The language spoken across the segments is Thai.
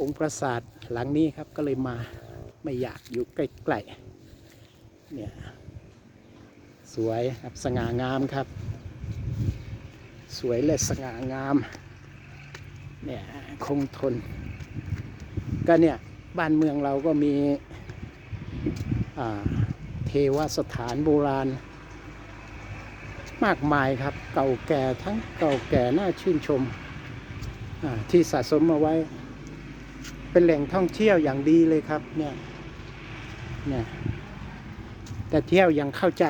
องค์ปราสาทหลังนี้ครับก็เลยมาไม่อยากอยู่ใกล้ๆเนี่ยสวยครับสง่างามครับ สวยและสง่างามเนี่ยคงทน ก็เนี่ยบ้านเมืองเราก็มีเทวสถานโบราณ มากมายครับเก่าแก่ทั้งเก่าแก่น่าชื่นชมที่สะสมมาไว้ เป็นแหล่งท่องเที่ยวอย่างดีเลยครับ เนี่ยเนี่ยแต่เที่ยวยังเข้าใจ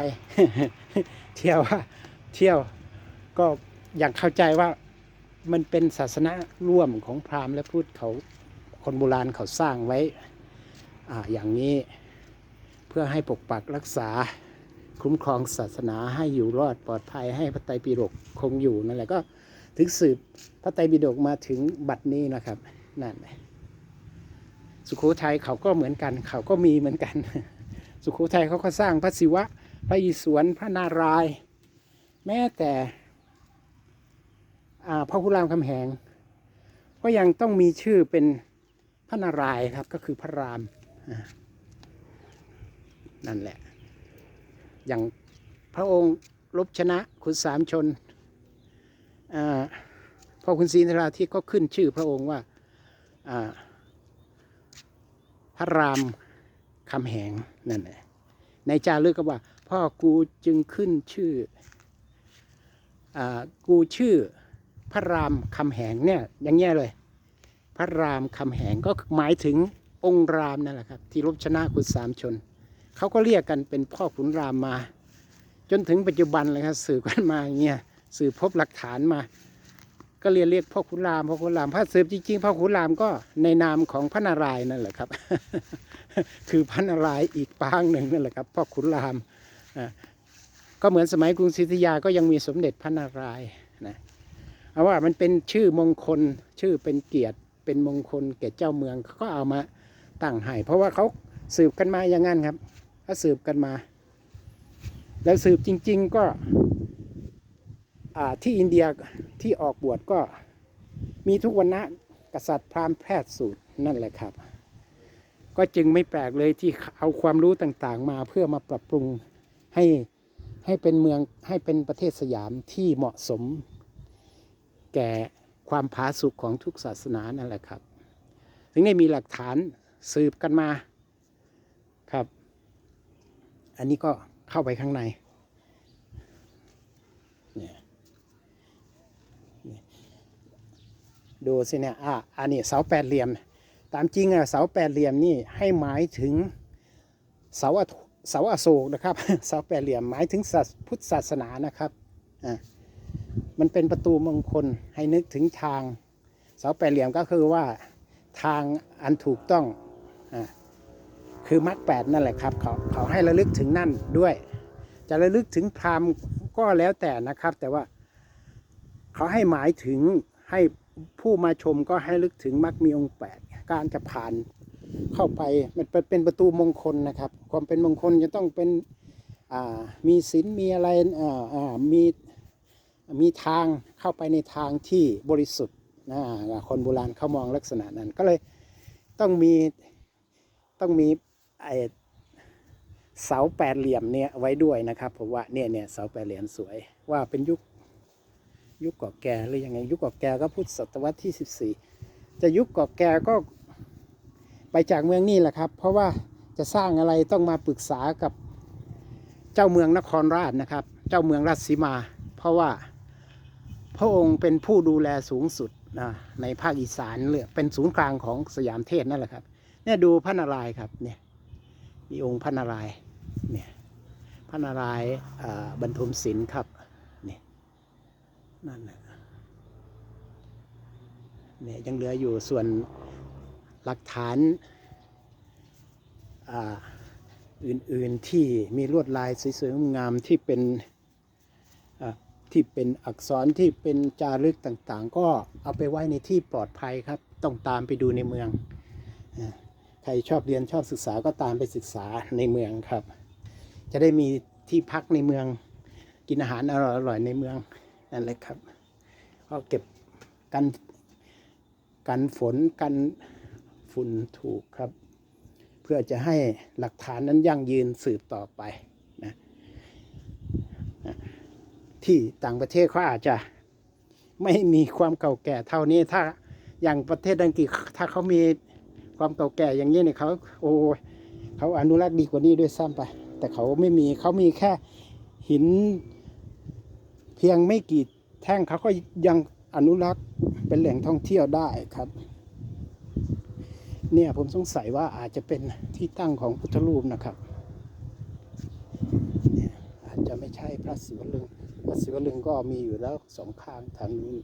เที่ยวว่าเที่ยวก็อยังเข้าใจว่ามันเป็นศาสนาร่วมของพราหมณ์และพุทธเขาคนโบราณเขาสร้างไว้อ่าอย่างนี้เพื่อให้ปกปักรักษาคุ้มครองศาสนาให้อยู่รอดปลอดภัยให้พระไตรปิฎกคงอยู่นั่นแหละก็ถึงสืบพระไตรปิฎกมาถึงบัดนี้นะครับนั่นแหละ สุโขทัยเขาก็เหมือนกัน เขาก็มีเหมือนกัน สุโขทัยเขาก็สร้างพระศิวะ พระอิศวรพระนาราย แม้แต่พระพุรามคำแหง ก็ยังต้องมีชื่อเป็นพระนารายครับก็คือพระรามนั่นแหละ อย่างพระองค์รบชนะขุนสามชนอพอคุณศรีนราธิก็ขึ้นชื่อพระองค์ว่า พระรามคำแหงนั่นแหละในจารึกก็ว่า พ่อกูจึงขึ้นชื่ออากูชื่อพระรามคำแหงเนี่ยอย่างเงี้ยเลย พระรามคำแหงก็หมายถึงองค์รามนั่นแหละครับ ที่รบชนะขุนสามชน เขาก็เรียกกันเป็นพ่อขุนรามมา จนถึงปัจจุบันเลยครับสืบกันมาอย่างเงี้ยสืบพบหลักฐานมา ก็เรียกเรียกพ่อขุนรามพ่อขุนรามพระสืบจริงๆพ่อขุนรามก็ในนามของพระนารายณ์นั่นแหละครับ คือพระนารายณ์อีกปางหนึ่งนั่นแหละครับพ่อขุนรามก็เหมือนสมัยกรุงศรีอยุธยาก็ยังมีสมเด็จพระนารายณ์นะเอาว่ามันเป็นชื่อมงคลชื่อเป็นเกียรติเป็นมงคลแก่เจ้าเมืองเขาก็เอามาตั้งให้เพราะว่าเขาสืบกันมาอย่างนั้นครับถ้าสืบกันมา แล้วสืบจริง ๆ ก็ ที่อินเดียที่ออกบวชก็มีทุกวันนะกษัตริย์พราหมณ์แพทย์สูตรนั่นแหละครับ ก็จึงไม่แปลกเลยที่เอาความรู้ต่างๆ มาเพื่อมาปรับปรุงให้ให้เป็นเมืองให้เป็นประเทศสยามที่เหมาะสม แก่ความผาสุกของทุกศาสนานั่นแหละครับ ถึงได้มีหลักฐานสืบกันมาครับ อันนี้ก็เข้าไปข้างในเนี่ยเนี่ย ดูสิเนี่ยอะอันนี้เสาแปดเหลี่ยม ตามจริงอะเสาแปดเหลี่ยมนี่ให้หมายถึงเสาเสาอโศกนะครับเสาแปดเหลี่ยมหมายถึงพุทธศาสนานะครับอะมันเป็นประตูมงคลให้นึกถึงทาง เสาแปดเหลี่ยมก็คือว่าทางอันถูกต้องอะคือมรรคแปดนั่นแหละครับเขาเขาให้ระลึกถึงนั่นด้วย จะระลึกถึงพราหมณ์ก็แล้วแต่นะครับ แต่ว่าเขาให้หมายถึงให้ ผู้มาชมก็ให้ลึกถึงมรรคมีองค์แปดการจะผ่านเข้าไปมันเป็นประตูมงคลนะครับ ความเป็นมงคลจะต้องเป็นมีศีลมีอะไรมีมีทางเข้าไปในทางที่บริสุทธิ์นะคนโบราณเขามองลักษณะนั้นก็เลยต้องมีต้องมีไอเสาแปดเหลี่ยมเนี่ยไว้ด้วยนะครับผมว่าเนี่ยเนี่ยเสาแปดเหลี่ยมสวยว่าเป็นยุค ยุคก่อแก่หรือยังไงยุคก่อแก่ก็พุทธศตวรรษที่ 14 จะยุคก่อแก่ก็ไปจากเมืองนี่แหละครับ เพราะว่าจะสร้างอะไรต้องมาปรึกษากับเจ้าเมืองนครราชนะครับ เจ้าเมืองราชสีมา เพราะว่าพระองค์เป็นผู้ดูแลสูงสุดนะในภาคอีสานเลยเป็นศูนย์กลางของสยามเทศนั่นแหละครับเนี่ยดูพระนารายณ์ครับเนี่ยมีองค์พระนารายณ์เนี่ยพระนารายณ์บรรทมศิลป์ครับ นั่นนะเนี่ยยังเหลืออยู่ส่วนหลักฐานอื่นๆที่มีลวดลายสวยๆงามที่เป็นที่เป็นอักษรที่เป็นจารึกต่างๆ ก็เอาไปไว้ในที่ปลอดภัยครับ ต้องตามไปดูในเมือง ใครชอบเรียนชอบศึกษาก็ตามไปศึกษาในเมืองครับ จะได้มีที่พักในเมืองกินอาหารอร่อยๆในเมือง นั่นแหละครับก็เก็บกันกันฝนกันฝุ่นถูกครับ เพื่อจะให้หลักฐานนั้นยั่งยืนสืบต่อไปนะที่ต่างประเทศเขาอาจจะไม่มีความเก่าแก่เท่านี้ถ้าอย่างประเทศอังกฤษถ้าเขามีความเก่าแก่อย่างนี้เนี่ยเขาโอ้เขาอนุรักษ์ดีกว่านี้ด้วยซ้ำไป แต่เขาไม่มีเขามีแค่หิน เพียงไม่กี่แท่งเขาก็ยังอนุรักษ์เป็นแหล่งท่องเที่ยวได้ครับ เนี่ยผมสงสัยว่าอาจจะเป็นที่ตั้งของพุทธรูปนะครับเนี่ยอาจจะไม่ใช่พระศิวลึง พระศิวลึงก็มีอยู่แล้วสองข้างทางนู้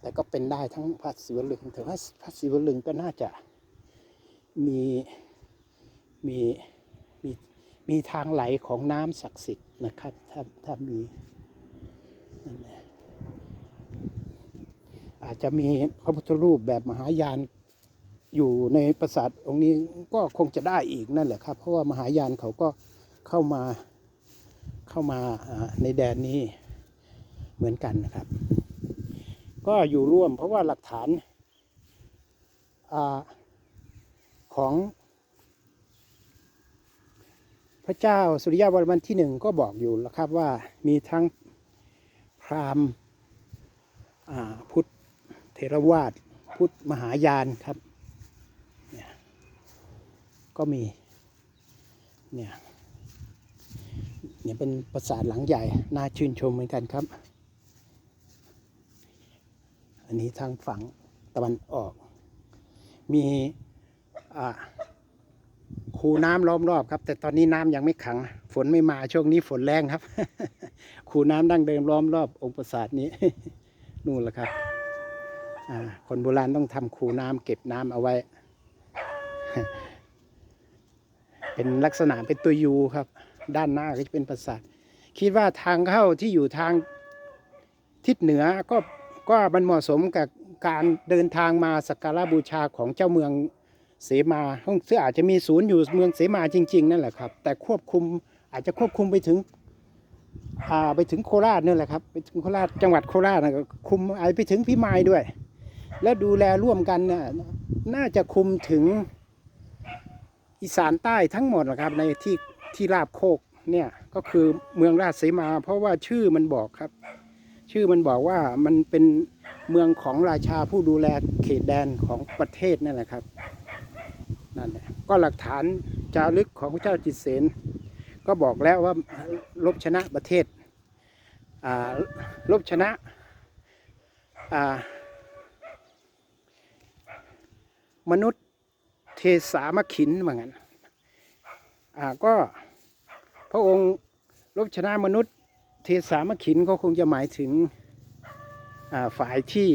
แต่ก็เป็นได้ทั้งพระศิวลึงแต่ว่าพระศิวลึงก็น่าจะมีมีมี มีทางไหลของน้ำศักดิ์สิทธิ์นะครับ ถ้าถ้ามีอาจจะมีพระพุทธรูปแบบมหายานอยู่ในปราสาทองค์นี้ก็คงจะได้อีกนั่นแหละครับ เพราะว่ามหายานเขาก็เข้ามาเข้ามาในแดนนี้เหมือนกันนะครับ ก็อยู่ร่วมเพราะว่าหลักฐานอของ พระเจ้าสุริยะวรมันที่หนึ่งก็บอกอยู่แล้วครับว่ามีทั้งพราหมณ์พุทธเทรวาสพุทธมหายานครับเนี่ยก็มีเนี่ยเนี่ยเป็นปราสาทหลังใหญ่ น่าชื่นชมเหมือนกันครับ อันนี้ทางฝั่งตะวันออก มีอ่า คูน้ำล้อมรอบครับ แต่ตอนนี้น้ำยังไม่ขัง ฝนไม่มาช่วงนี้ฝนแรงครับ คูน้ำดั้งเดิมล้อมรอบองค์ปราสาทนี้ นู่นแหละครับคนโบราณต้องทำคูน้ำเก็บน้ำเอาไว้ เป็นลักษณะเป็นตัวยูครับ ด้านหน้าก็จะเป็นปราสาท คิดว่าทางเข้าที่อยู่ทางทิศเหนือก็ก็มันเหมาะสมกับการเดินทางมาสักการะบูชาของเจ้าเมือง เสมาห้องอาจจะมีศูนย์อยู่เมืองเสมาจริง ๆ นั่นแหละครับ แต่ควบคุมอาจจะควบคุมไปถึงอ่าไปถึงโคราชนั่นแหละครับไปถึงโคราชจังหวัดโคราชนะคุมอาจไปถึงพิมายด้วย แล้วดูแลร่วมกันน่ะน่าจะคุมถึงอีสานใต้ทั้งหมดนะครับในที่ที่ราบโคกเนี่ยก็คือเมืองราชสีมา เพราะว่าชื่อมันบอกครับ ชื่อมันบอกว่ามันเป็นเมืองของราชาผู้ดูแลเขตแดนของประเทศนั่นแหละครับ นั่นแหละก็หลักฐานจารึกของพระเจ้าจิตเสนก็บอกแล้วว่าลบชนะประเทศลบชนะมนุษย์เทสามขินว่างั้นก็พระองค์ลบชนะมนุษย์ เทสามขินก็คงจะหมายถึงฝ่ายที่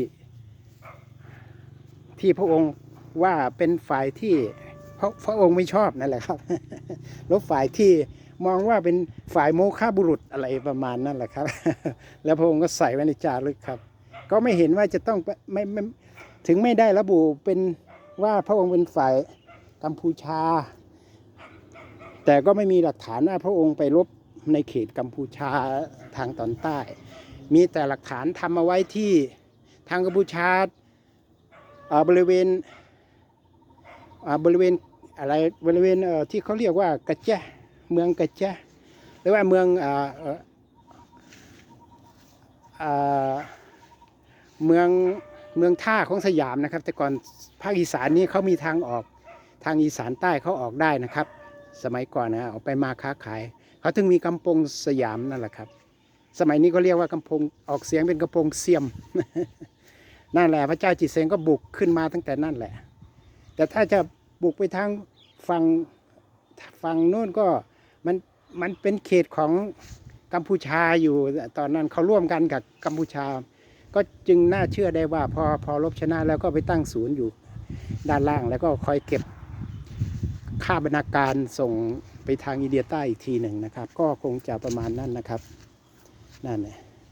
ที่พระองค์ว่าเป็นฝ่ายที่ เพราะพระองค์ไม่ชอบนั่นแหละครับ แล้วฝ่ายที่มองว่าเป็นฝ่ายโมฆะบุรุษอะไรประมาณนั่นแหละครับ แล้วพระองค์ก็ใส่ไว้ในจารึกครับ ก็ไม่เห็นว่าจะต้องไม่ไม่ถึงไม่ได้ระบุเป็นว่าพระองค์เป็นฝ่ายกัมพูชา แต่ก็ไม่มีหลักฐานว่าพระองค์ไปรบในเขตกัมพูชาทางตอนใต้ มีแต่หลักฐานทำเอาไว้ที่ทางกัมพูชาบริเวณบริเวณ อะไรบริเวณเที่เขาเรียกว่ากระแจเมืองกระแจหรือว่าเมืองเมืองเมืองท่าของสยามนะครับ แต่ก่อนภาคอีสานนี้เขามีทางออกทางอีสานใต้เขาออกได้นะครับ สมัยก่อนนะออกไปมาค้าขาย เขาถึงมีกำปงสยามนั่นแหละครับ สมัยนี้ก็เรียกว่ากำปงออกเสียงเป็นกำปงเสียมนั่นแหละพระเจ้าจิตเสงก็บุกขึ้นมาตั้งแต่นั่นแหละ แต่ถ้าจะ บุกไปทางฝั่งฝั่งโน้นก็มันมันเป็นเขตของกัมพูชาอยู่ตอนนั้นเขาร่วมกันกับกัมพูชา ก็จึงน่าเชื่อได้ว่าพอพอรบชนะแล้วก็ไปตั้งศูนย์อยู่ด้านล่างแล้วก็คอยเก็บค่าบรรณาการส่งไปทางอินเดียใต้อีกทีหนึ่งนะครับ ก็คงจะประมาณนั้นนะครับนั่นแหละ